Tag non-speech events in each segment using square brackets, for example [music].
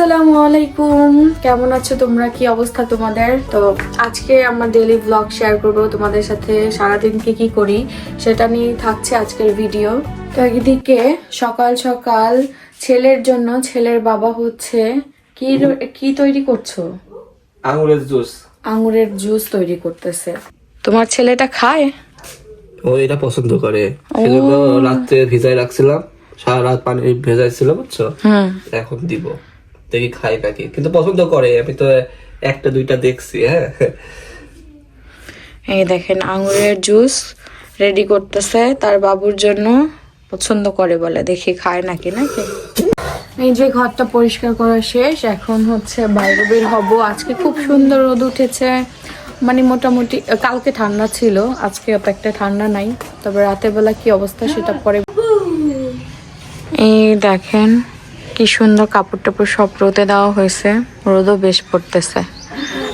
আসসালামু আলাইকুম। কেমন আছো তোমরা? কি অবস্থা তোমাদের? তো আজকে আমার ডেলি ব্লগ শেয়ার করব। তোমাদের সাথে সারাদিন কি কি করি সেটা নিয়ে থাকছে আজকের ভিডিও তো একদিকে সকাল সকাল ছেলের জন্য ছেলের বাবা হচ্ছে কি কি তৈরি করছ? আঙুরের জুস। আঙুরের জুস তৈরি করতেছে। তোমার ছেলেটা খায়? ও এটা পছন্দ করে। সেজন্য রাত্রে ভিজাই রাখছিলাম। সারা রাত পানি ভেজাইছিল বুঝছ? এখন দিব। দেখি খাই নাকি কিন্তু পছন্দ করে আমি তো একটা দুইটা দেখছি হ্যাঁ। এই দেখেন আঙুরের জুস রেডি করতেছে তার বাবুর জন্য পছন্দ করে বলে। দেখি খায় নাকি নাকি? এই যে ঘরটা পরিষ্কার করা শেষ এখন হচ্ছে বাইরে বের হব। আজকে খুব সুন্দর রোদ উঠেছে মানে মোটামুটি কালকে ঠান্ডা ছিল আজকে অত একটা ঠান্ডা নাই। তবে রাতের বেলা কি অবস্থা সেটা পরে এই দেখেন কি সুন্দর কাপড় টাপড় সব রোদে দেওয়া হয়েছে। রোদও বেশ পড়তেছে।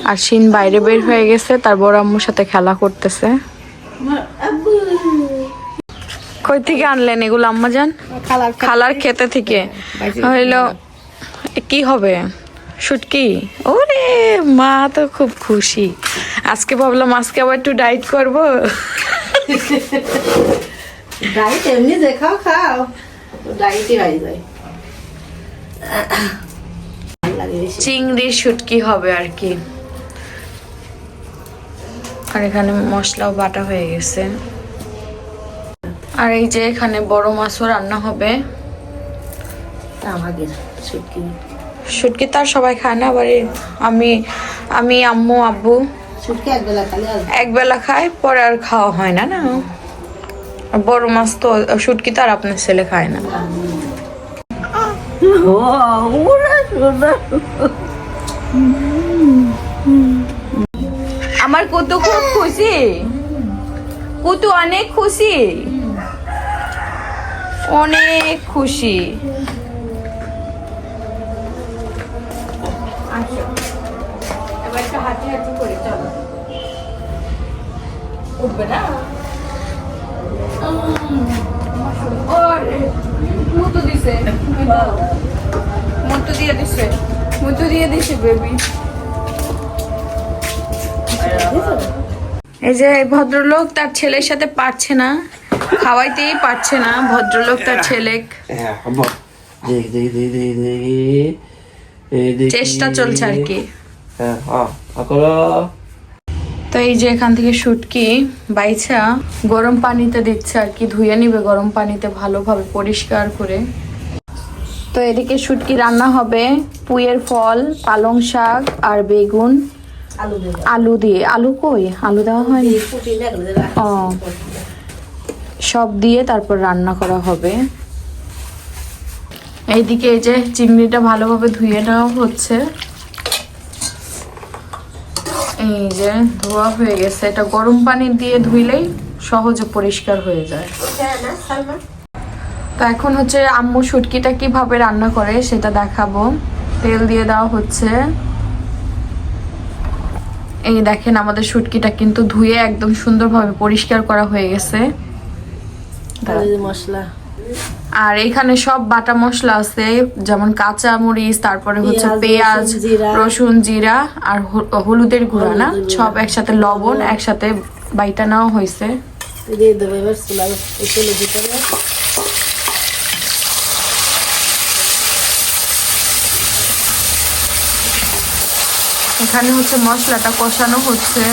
আর শিন বাইরে বের হয়ে গেছে তার বড় আম্মুর সাথে খেলা করতেছে। কই থেকে আনলেন এগুলো আম্মা যান? খালার খেতে থেকে। হইল কি হবে? শুটকি? ওরে মা তো খুব খুশি। আজকে ভাবলাম আজকে আবার একটু ডাইট করব। [laughs] ডাইট এমনি যে খাও ডাইটই হয়ে যায়। চিংড়ির শুটকি হবে আর কি। আর এখানে মশলাও বাটা হয়ে গেছে। আর এই যে এখানে বড় মাছও রান্না হবে। আমাদের শুটকি। শুটকি তার সবাই খায় না আবার আমি আমি আম্মু আব্বু শুটকি একবেলা খালি আর এক বেলা খায় পরে আর খাওয়া হয় না না। বড় মাছ তো শুটকি তো আর আপনার ছেলে খায় না [laughs] আমার কুতু খুব খুশি। কুতু অনেক খুশি। অনেক খুশি। উঠবে না? মুতু দিছে। মুতু দিয়ে দিছে। মুতু দিয়ে দিছে বেবি এই যে ভদ্রলোক তার ছেলের সাথে পারছে না খাওয়াইতেই পারছে না ভদ্রলোক তার ছেলে হ্যাঁ। চেষ্টা চলছে আর কি। হ্যাঁ তো এই যে এখান থেকে শুটকি বাইছা গরম পানিতে দিচ্ছে আর কি ধুয়ে নিবে গরম পানিতে ভালোভাবে পরিষ্কার করে। তো এদিকে শুটকি রান্না হবে পুইয়ের ফল পালং শাক আর বেগুন। আলু দিয়ে আলু কই? আলু দেওয়া হয়নি ও। সব দিয়ে তারপর রান্না করা হবে। এইদিকে এই যে চিংড়িটা ভালোভাবে ধুয়ে নেওয়া হচ্ছে। যে ধোয়া হয়ে গেছে। এটা গরম পানি দিয়ে ধুইলেই সহজে পরিষ্কার হয়ে যায়। তো এখন হচ্ছে আম্মু শুটকিটা কীভাবে রান্না করে সেটা দেখাবো। তেল দিয়ে দেওয়া হচ্ছে। এই দেখেন আমাদের শুটকিটা কিন্তু ধুয়ে একদম সুন্দরভাবে পরিষ্কার করা হয়ে গেছে। মশলা। আর এখানে সব বাটা মশলা আছে যেমন কাঁচা মরিচ তারপরে হচ্ছে পেঁয়াজ, রসুন, জিরা। আর হলুদের গুঁড়া না? সব একসাথে লবণ একসাথে বাইটা নেওয়া হয়েছে। দিয়ে দেবো এবার এখানে হচ্ছে মশলাটা কষানো হচ্ছে।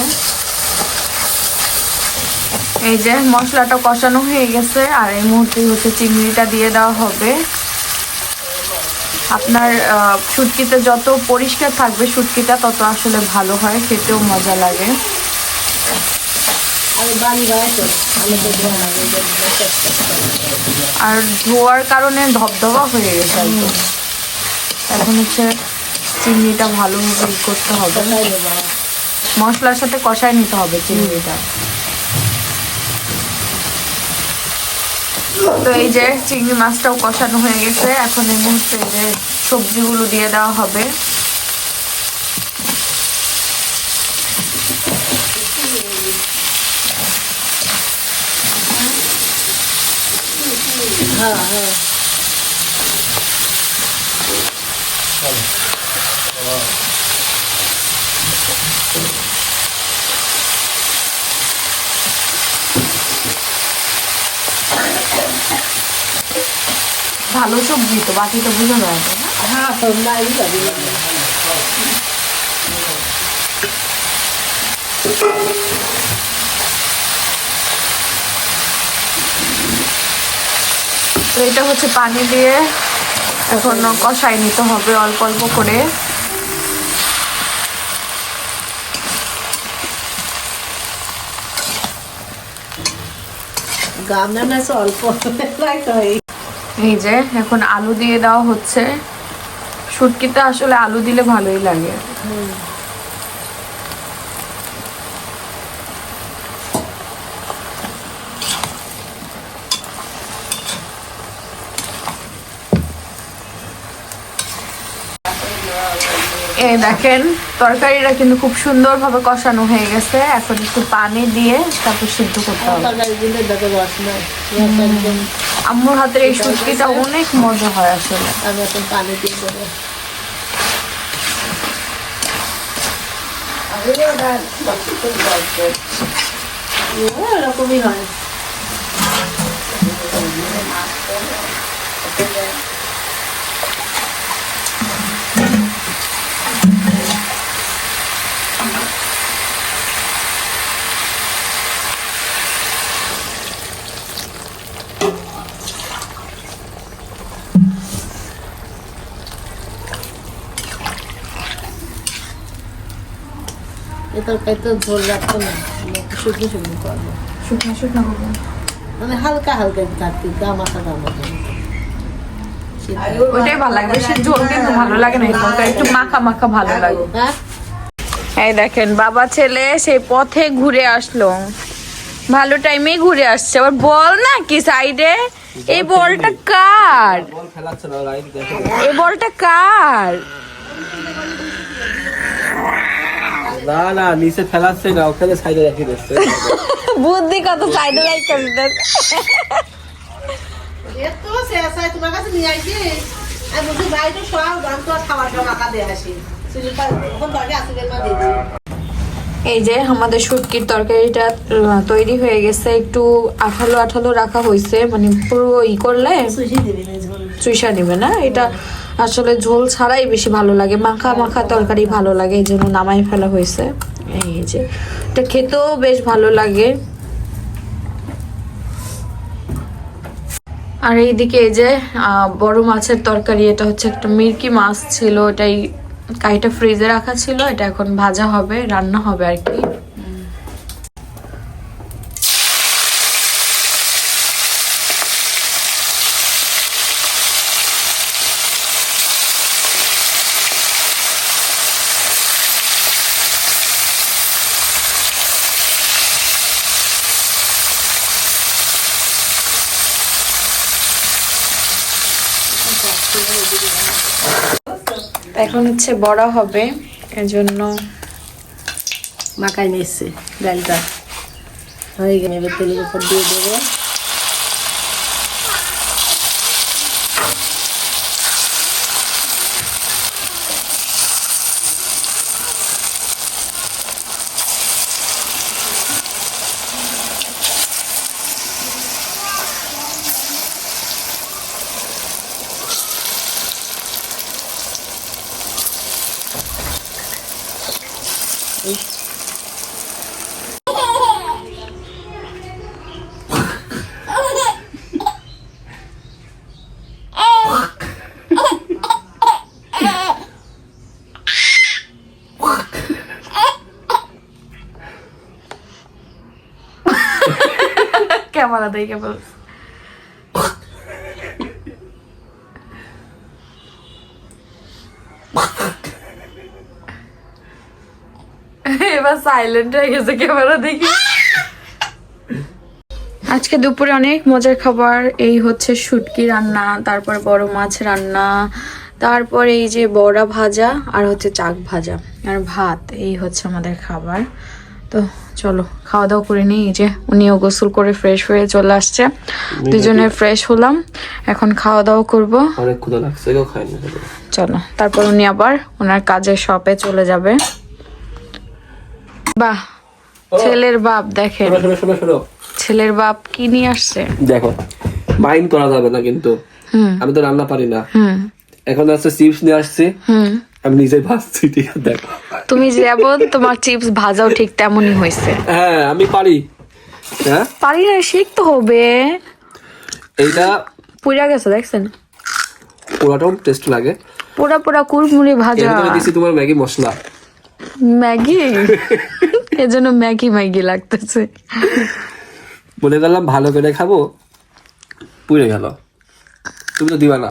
এই যে মশলাটা কষানো হয়ে গেছে আর এই মুহূর্তে হচ্ছে চিংড়িটা দিয়ে দেওয়া হবে। আপনার আহ, শুটকিতে যত পরিষ্কার থাকবে শুটকিটা তত আসলে ভালো হয় খেতেও মজা লাগে। আর ধোয়ার কারণে ধবধবা হয়ে গেছে এখন হচ্ছে চিংড়িটা ভালোভাবে করতে হবে। মশলার সাথে কষায় নিতে হবে চিংড়িটা। তো এই যে চিংড়ি মাছটাও কষানো হয়ে গেছে। এখন এই মুহূর্তে যে সবজিগুলো দিয়ে দেওয়া হবে। হ্যাঁ হ্যাঁ। ভালো সবজি তো বাকিটা বুঝে যায় না? হ্যাঁ তো এটা হচ্ছে পানি দিয়ে এখন কষাই নিতে হবে অল্প অল্প করে। গাম না অল্প রাখতে হয় এই যে, এখন আলু দিয়ে দেওয়া হচ্ছে। শুটকিতে আসলে আলু দিলে ভালোই লাগে। এই দেখেন, তরকারিটা কিন্তু খুব সুন্দরভাবে কষানো হয়ে গেছে। এখন একটু পানি দিয়ে তারপর সিদ্ধ করতে হবে। তরকারি আম্মুর হাতের এই শুটকিটা অনেক মজা হয় আসলে। আমি এখন পানি দিয়ে দেবো। ও, এরকমই হয়। তরকারি তো ঝোল রাখতো না একটু শুকনো শুকনো করব। শুকনো শুকনো করব। মানে হালকা হালকা থাকবে গামাখা গামাখা ওইটাই ভালো ঝোল কিন্তু ভালো লাগে না এই একটু মাখা মাখা ভালো লাগে। হ্যাঁ? এই দেখেন বাবা ছেলে সেই পথে ঘুরে আসলো। ভালো টাইমে ঘুরে আসছে। আবার বল না কি সাইডে এই বলটা কার? এই বলটা কার? না না নিচে ফেলাচ্ছে না ওখানে সাইডে রেখে দিচ্ছে। বুদ্ধি কত সাইডে রাখতে এত শেষ হয় তোমার কাছে নিয়ে আসি আমি বাইরে সব তো খাবার দিয়ে এই যে আমাদের শুটকির তরকারিটা তৈরি হয়ে গেছে। একটু আঠালো আঠালো রাখা হয়েছে। মানে পুরো ই করলে চুইসা নেবে না? এটা আসলে ঝোল ছাড়াই বেশি ভালো লাগে। মাখা মাখা তরকারি ভালো লাগে, এই জন্য নামাই ফেলা হয়েছে। এই যে, এটা খেতেও বেশ ভালো লাগে। আর এইদিকে এই যে বড় মাছের তরকারি, এটা হচ্ছে একটা মির্কি মাছ ছিল এটাই কাইটা ফ্রিজে রাখা ছিল, এটা এখন ভাজা হবে, রান্না হবে আর কি। এখন হচ্ছে বড় হবে এজন্য মাখাই নিয়ে ডালটা। হয়ে গেলে তেলের উপর দিয়ে দেবো। ক্যামেরা দেখে বল এবার সাইলেন্ট হয়ে গেছে ক্যামেরা দেখি আজকে দুপুরে অনেক মজার খাবার, এই হচ্ছে শুটকি রান্না, তারপর বড় মাছ রান্না, তারপর এই যে বড়া ভাজা আর হচ্ছে চাক ভাজা আর ভাত, এই হচ্ছে আমাদের খাবার। তো চলো খাওয়া দাওয়া করে নিই যে উনিও গোসল করে ফ্রেশ হয়ে চলে আসছে। দুজনে ফ্রেশ হলাম এখন খাওয়া দাওয়া করব। অনেক ক্ষুধা লাগছে কেউ খায়নি চলো তারপর উনি আবার ওনার কাজের শপে চলে যাবে। বাহ ছেলের বাপ দেখেন। ছেলের বাপ কি নিয়ে আসছে? দেখো মাইন্ড করা যাবে না কিন্তু। আমি তো রান্না পারি না। এখন আসছে চিপস নিয়ে আসছি। হুম। আমি নিজেই ভাজছি দেখো। তুমি যেমন তোমার চিপস ভাজাও ঠিক তেমনই হয়েছে। হ্যাঁ আমি পারি। হ্যাঁ? পারি না শিখতে হবে। এইটা পুরা গেছে দেখছেন? পুরাটাও টেস্ট লাগে। পুরা পুরা কুরমুড়ি ভাজা। এর ভিতরে দিছি তোমার ম্যাগি মশলা। ম্যাগি? [laughs] এজন্য ম্যাগি ম্যাগি লাগতেছে। বলে গেলাম ভালো করে খাব। পুড়ে গেল। তুমি তো দিবা না।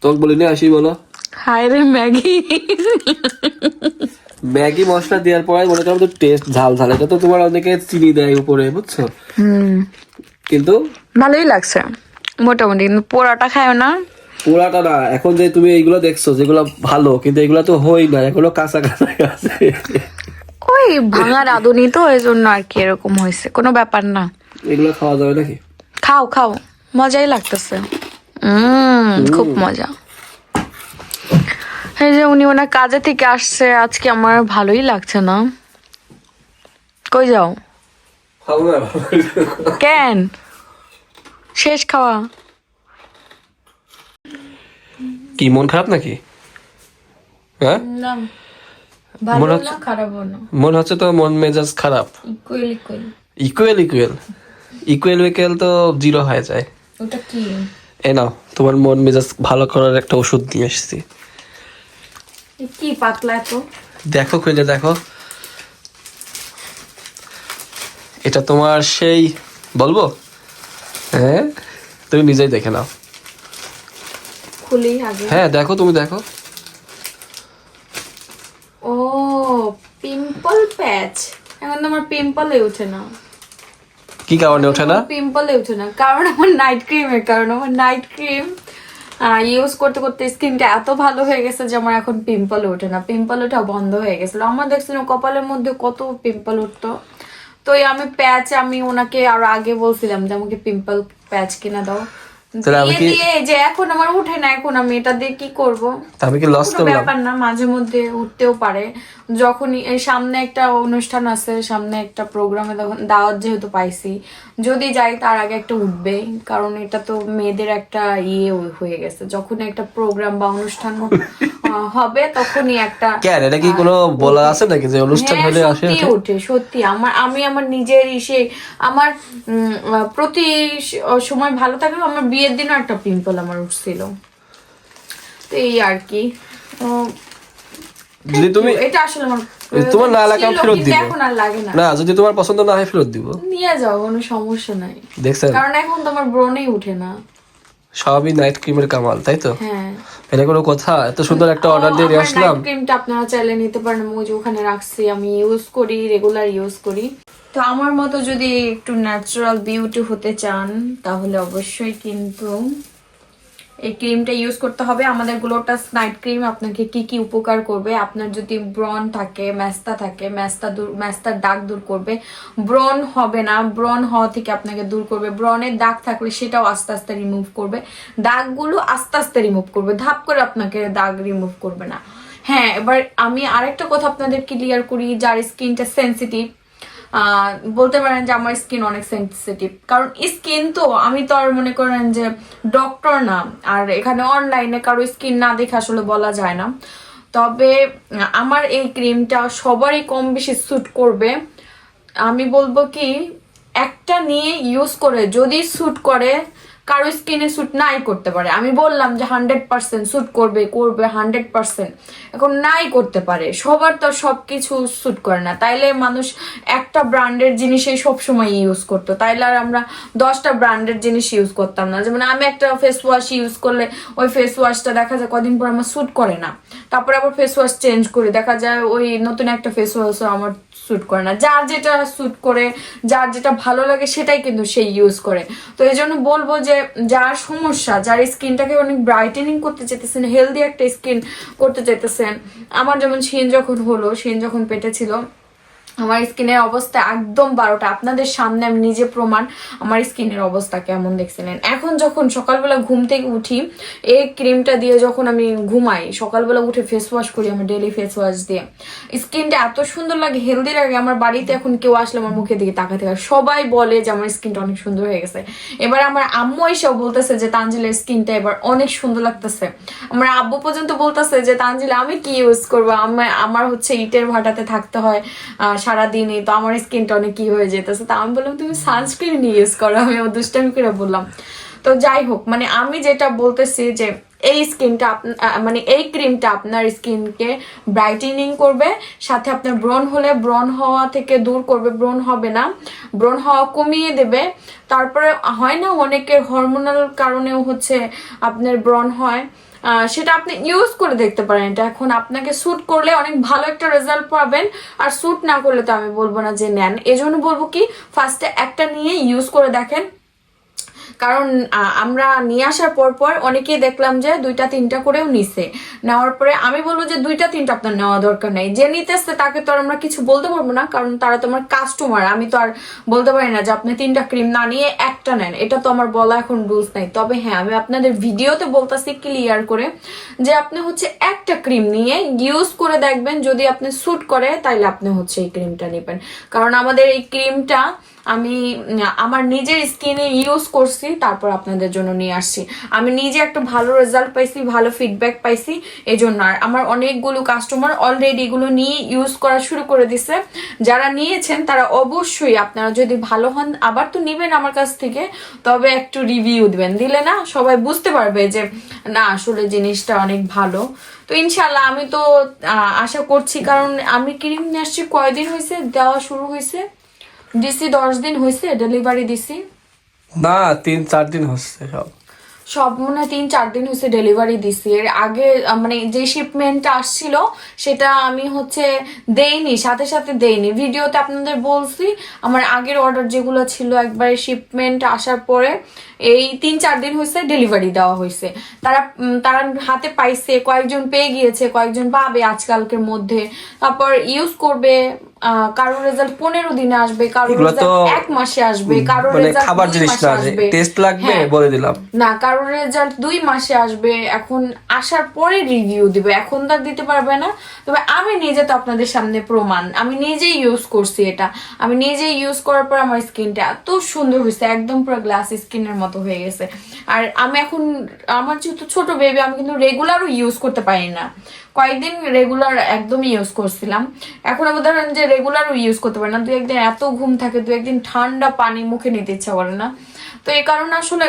তোকে বলি নিয়ে আসি বলো। হায় রে ম্যাগি। ম্যাগি মশলা দেওয়ার পরে মনে করো তো টেস্ট ঝাল ঝাল এটা তো তোমার অনেকে চিনি দেয় উপরে বুঝছ? কিন্তু ভালোই লাগছে মোটামুটি কিন্তু পোড়াটা খায় না। পোড়াটা না এখন যে তুমি এইগুলো দেখছ যেগুলো ভালো কিন্তু এগুলো তো হই না এগুলো কাঁচা কাঁচা আছে। ওই ভাঙা রাঁধুনি তো এই জন্য আর কি এরকম হয়েছে কোনো ব্যাপার না। এগুলো খাওয়া যাবে নাকি? খাও খাও মজাই লাগতেছে। খুব মজা। এই যে উনি ওনার কাজে থেকে আসছে আজকে আমার ভালোই লাগছে না। কই যাও? খাব কেন? শেষ খাওয়া। কি মন খারাপ নাকি? হ্যাঁ? ভালো মনে হচ্ছে- মনে তো মন মেজাজ খারাপ। Equal equal. Equal equal. Equal equal তো জিরো হয়ে যায়। ওটা কি? এ নাও তোমার মন মেজাজ ভালো করার একটা ওষুধ নিয়ে এসেছি। কি পাতলা তো দেখো খুলে দেখো। এটা তোমার সেই বলব? হ্যাঁ? তুমি নিজেই দেখে নাও। খুলি আগে। হ্যাঁ দেখো তুমি দেখো। ও পিম্পল প্যাচ। এখন তো আমার পিম্পলে ওঠে না। কি কারণে ওঠে না? পিম্পলে ওঠে না। কারণ আমার নাইট ক্রিমের কারণ আমার নাইট ক্রিম। ইউজ করতে করতে স্কিনটা এত ভালো হয়ে গেছে যে আমার এখন পিম্পল ওঠে না। পিম্পল ওঠা বন্ধ হয়ে গেছিল। আমার দেখছিলাম কপালের মধ্যে কত পিম্পল উঠতো। তো আমি প্যাচ আমি ওনাকে আর আগে বলছিলাম যে আমাকে পিম্পল প্যাচ কিনা দাও। দিয়ে যে এখন আমার উঠে না এখন আমি এটা দিয়ে কি করব? আমি কি লস করলাম? ব্যাপার না মাঝে মধ্যে উঠতেও পারে। যখনই সামনে একটা অনুষ্ঠান আছে সামনে একটা প্রোগ্রামে তখন দাওয়াত যেহেতু পাইছি যদি যাই তার আগে একটা উঠবে কারণ এটা তো মেয়েদের একটা ইয়ে হয়ে গেছে। যখন একটা প্রোগ্রাম বা অনুষ্ঠান [laughs] হবে তখনই একটা কেন? এটা কি কোনো বলা আছে নাকি যে অনুষ্ঠান হ্যাঁ, হলে আসে? সত্যি ওঠে সত্যি। আমার আমি আমার নিজের ইসে আমার প্রতি সময় ভালো থাকলেও আমার বিয়ের দিনও একটা পিম্পল আমার উঠছিল। তো এই আর কি। যদি তুমি এটা আসলে আমার তোমার না লাগা ফেরত দিবে। এখন আর লাগে না। না যদি তোমার পছন্দ না হয় ফেরত দিব। নিয়ে যাও কোনো সমস্যা নাই। দেখছেন? কারণ এখন তো আমার ব্রণেই উঠে না। সবই নাইট ক্রিমের কামাল তাই তো? হ্যাঁ। এটা কোনো কথা এত সুন্দর একটা অর্ডার দিয়ে আসলাম। ক্রিমটা আপনারা চাইলে নিতে পারেন ওই যে ওখানে রাখছি আমি ইউজ করি রেগুলার ইউজ করি। তো আমার মতো যদি একটু ন্যাচারাল বিউটি হতে চান তাহলে অবশ্যই কিন্তু এই ক্রিমটা ইউজ করতে হবে। আমাদের গ্লোটাস নাইট ক্রিম আপনাকে কি কি উপকার করবে? আপনার যদি ব্রন থাকে, ম্যাস্তা থাকে, ম্যাস্তা দূর ম্যাস্তার দাগ দূর করবে। ব্রন হবে না ব্রন হওয়া থেকে আপনাকে দূর করবে। ব্রনের দাগ থাকলে সেটাও আস্তে আস্তে রিমুভ করবে। দাগগুলো আস্তে আস্তে রিমুভ করবে। ধাপ করে আপনাকে দাগ রিমুভ করবে না। হ্যাঁ এবার আমি আরেকটা কথা আপনাদের ক্লিয়ার করি, যার স্কিনটা সেন্সিটিভ বলতে পারেন যে আমার স্কিন অনেক সেন্সিটিভ কারণ স্কিন তো আমি তো আর মনে করেন যে ডক্টর না, আর এখানে অনলাইনে কারও স্কিন না দেখে আসলে বলা যায় না। তবে আমার এই ক্রিমটা সবারই কম বেশি স্যুট করবে। আমি বলব কি, একটা নিয়ে ইউজ করে, যদি স্যুট করে কারও স্কিনে স্যুট নাই করতে পারে। আমি বললাম যে হান্ড্রেড পার্সেন্ট স্যুট করবে করবে হান্ড্রেড পার্সেন্ট এখন নাই করতে পারে। সবার তো সব কিছু স্যুট করে না। তাইলে মানুষ একটা ব্র্যান্ডের জিনিসই সবসময় ইউজ করতো। তাইলে আর আমরা দশটা ব্র্যান্ডের জিনিস ইউজ করতাম না। যেমন আমি একটা ফেস ওয়াশ ইউজ করলে ওই ফেস ওয়াশটা দেখা যায় কদিন পর আমার স্যুট করে না। তারপরে আবার ফেস ওয়াশ চেঞ্জ করি। দেখা যায় ওই নতুন একটা ফেস ওয়াশ আমার স্যুট করে না। যার যেটা স্যুট করে, যার যেটা ভালো লাগে সেটাই কিন্তু সে ইউজ করে। তো এই জন্য বলব যে, যার সমস্যা, যার স্কিনটাকে অনেক ব্রাইটেনিং করতে চাইতেছেন হেলদি একটা স্কিন করতে চাইতেছেন, আমার যেমন সিন যখন হলো শিন যখন পেটে ছিল আমার স্কিনের অবস্থা একদম বারোটা। আপনাদের সামনে আমি নিজে প্রমাণ, আমার স্কিনের অবস্থা কেমন দেখছিলেন? এখন যখন সকালবেলা ঘুম থেকে উঠি, এই ক্রিমটা দিয়ে যখন আমি ঘুমাই, সকালবেলা উঠে ফেস ওয়াশ করি আমি ডেলি ফেস ওয়াশ দিয়ে। স্কিনটা এত সুন্দর লাগে হেলদি লাগে, আমার বাড়িতে এখন কেউ আসলে আমার মুখের দিকে তাকাতে হয় সবাই বলে যে আমার স্কিনটা অনেক সুন্দর হয়ে গেছে। এবার আমার আম্মু এসেও বলতেছে যে, তানজিলের স্কিনটা এবার অনেক সুন্দর লাগতেছে। আমার আব্বু পর্যন্ত বলতেছে যে, তানজিলা, আমি কি ইউজ করব? আমার হচ্ছে ইটের ভাটাতে থাকতে হয় আহ, সারাদিনই তো আমার স্কিনটা অনেক কি হয়ে যেতেছে। তা আমি বললাম তুমি সানস্ক্রিন ইউজ করো। আমি ও দুষ্টামি করে বললাম। তো যাই হোক মানে আমি যেটা বলতেছি যে এই স্কিনটা মানে এই ক্রিমটা আপনার স্কিনকে ব্রাইটেনিং করবে সাথে আপনার ব্রণ হলে ব্রণ হওয়া থেকে দূর করবে ব্রণ হবে না। ব্রণ হওয়া কমিয়ে দেবে। তারপরে হয় না অনেকের হরমোনাল কারণেও হচ্ছে আপনার ব্রণ হয়। সেটা আপনি ইউজ করে দেখতে পারেন। এটা এখন আপনাকে স্যুট করলে অনেক ভালো একটা রেজাল্ট পাবেন। আর স্যুট না করলে তো আমি বলব না যে নেন। এজন্য বলব কি ফার্স্টে একটা নিয়ে ইউজ করে দেখেন। কারণ আমরা নিয়ে আসার পর পর অনেকেই দেখলাম যে দুইটা, তিনটা করেও নিছে। নেওয়ার পরে আমি বলব যে দুইটা, তিনটা আপনার নেওয়া দরকার নেই। যে নিতেছে তাকে তো আর আমরা কিছু বলতে পারব না, কারণ তারা তো আমার কাস্টমার আমি তো আর বলতে পারি না যে আপনি তিনটা ক্রিম না নিয়ে একটা নেন। এটা তো আমার বলা এখন রুলস নাই। তবে হ্যাঁ আমি আপনাদের ভিডিওতে বলতেছি ক্লিয়ার করে যে আপনি হচ্ছে একটা ক্রিম নিয়ে ইউজ করে দেখবেন, যদি আপনি স্যুট করে, তাইলে আপনি হচ্ছে এই ক্রিমটা নেবেন। কারণ আমাদের এই ক্রিমটা আমি, আমার নিজের স্কিনে ইউজ করছি, তারপর আপনাদের জন্য নিয়ে আসছি। আমি নিজে একটা ভালো রেজাল্ট পাইছি, ভালো ফিডব্যাক পাইছি এই জন্য আর আমার অনেকগুলো কাস্টমার অলরেডি এগুলো নিয়ে ইউজ করা শুরু করে দিছে। যারা নিয়েছেন, তারা অবশ্যই আপনারা যদি ভালো হন, আবার তো নেবেন আমার কাছ থেকে, তবে একটু রিভিউ দিবেন। দিলে না, সবাই বুঝতে পারবে যে, না, আসলে জিনিসটা অনেক ভালো। তো ইনশাল্লাহ আমি তো আশা করছি, কারণ আমি ক্রিম নিয়ে আসছি, কয়দিন হয়েছে দেওয়া শুরু হয়েছে দিছি দশ দিন হয়েছে ডেলিভারি দিছি না তিন চার দিন হচ্ছে সব। সব মনে হয় তিন চার দিন হচ্ছে ডেলিভারি দিছি এর। আগে মানে যে শিপমেন্টটা আসছিল সেটা আমি হচ্ছে দেইনি সাথে সাথে দেইনি। ভিডিওতে আপনাদের বলছি আমার আগের অর্ডার যেগুলো ছিল একবারে শিপমেন্ট আসার পরে এই তিন চার দিন হয়েছে ডেলিভারি দেওয়া হয়েছে তারা তারা হাতে পাইছে কয়েকজন পেয়ে গিয়েছে কয়েকজন পাবে আজকালকের মধ্যে। তারপর ইউজ করবে আহ, কারোর রেজাল্ট পনেরো দিনে আসবে কারোর রেজাল্ট এক মাসে আসবে কারোর মানে রেজাল্ট খাবার জিনিস না টেস্ট লাগবে হ্যাঁ। বলে দিলাম। না কারোর রেজাল্ট দুই মাসে আসবে এখন আসার পরে রিভিউ দিবে এখন তো দিতে পারবে না। তবে আমি নিজে তো আপনাদের সামনে প্রমাণ আমি নিজেই ইউজ করছি এটা। আমি নিজে ইউজ করার পর আমার স্কিনটা এত সুন্দর হয়েছে একদম পুরো গ্লাস স্কিনের মতো হয়ে গেছে। আর আমি এখন আমার যেহেতু ছোট বেবি আমি কিন্তু রেগুলারও ইউজ করতে পারি না। কয়েকদিন রেগুলার একদমই ইউজ করছিলাম। এখন আবার ধরেন যে রেগুলার ইউজ করতে পারি না। দু একদিন এত ঘুম থাকে দু একদিন ঠান্ডা পানি মুখে নিতে ইচ্ছা করে না। তো এই কারণে আসলে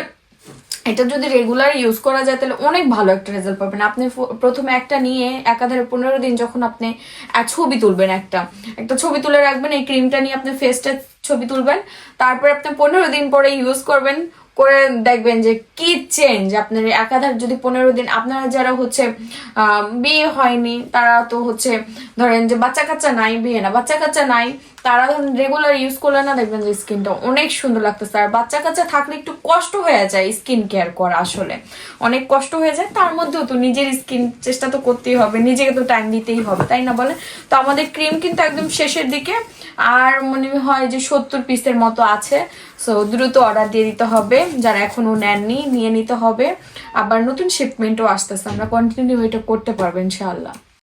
এটা যদি রেগুলার ইউজ করা যায়, তাহলে অনেক ভালো একটা রেজাল্ট পাবেন। আপনি প্রথমে একটা নিয়ে একাধারে পনেরো দিন যখন আপনি ছবি তুলবেন একটা একটা ছবি তুলে রাখবেন, এই ক্রিমটা নিয়ে আপনি ফেসটা ছবি তুলবেন। তারপরে আপনি পনেরো দিন পরে ইউজ করবেন করে দেখবেন যে কি চেঞ্জ আপনার একাধার যদি পনেরো দিন আপনারা যারা হচ্ছে বিয়ে হয়নি, তারা তো হচ্ছে, ধরেন যে বাচ্চা কাচ্চা নাই, বিয়ে না, বাচ্চা কাচ্চা নাই, তারা ধরুন রেগুলার ইউজ করলে না দেখবেন যে স্কিনটা অনেক সুন্দর লাগতেছে। আর বাচ্চা কাচ্চা থাকলে একটু কষ্ট হয়ে যায় স্কিন কেয়ার করা আসলে। অনেক কষ্ট হয়ে যায়, তার মধ্যেও তো নিজের স্কিন চেষ্টা তো করতেই হবে, নিজেকে তো টাইম দিতেই হবে, তাই না বলে তো আমাদের ক্রিম কিন্তু একদম শেষের দিকে আর মনে হয় যে সত্তর পিসের মতো আছে। সো দ্রুত অর্ডার দিয়ে দিতে হবে। যারা এখনও নেননি, নিয়ে নিতে হবে। আবার নতুন শিপমেন্টও আসতেছে। আমরা কন্টিনিউ এটা করতে পারব, ইনশাআল্লাহ।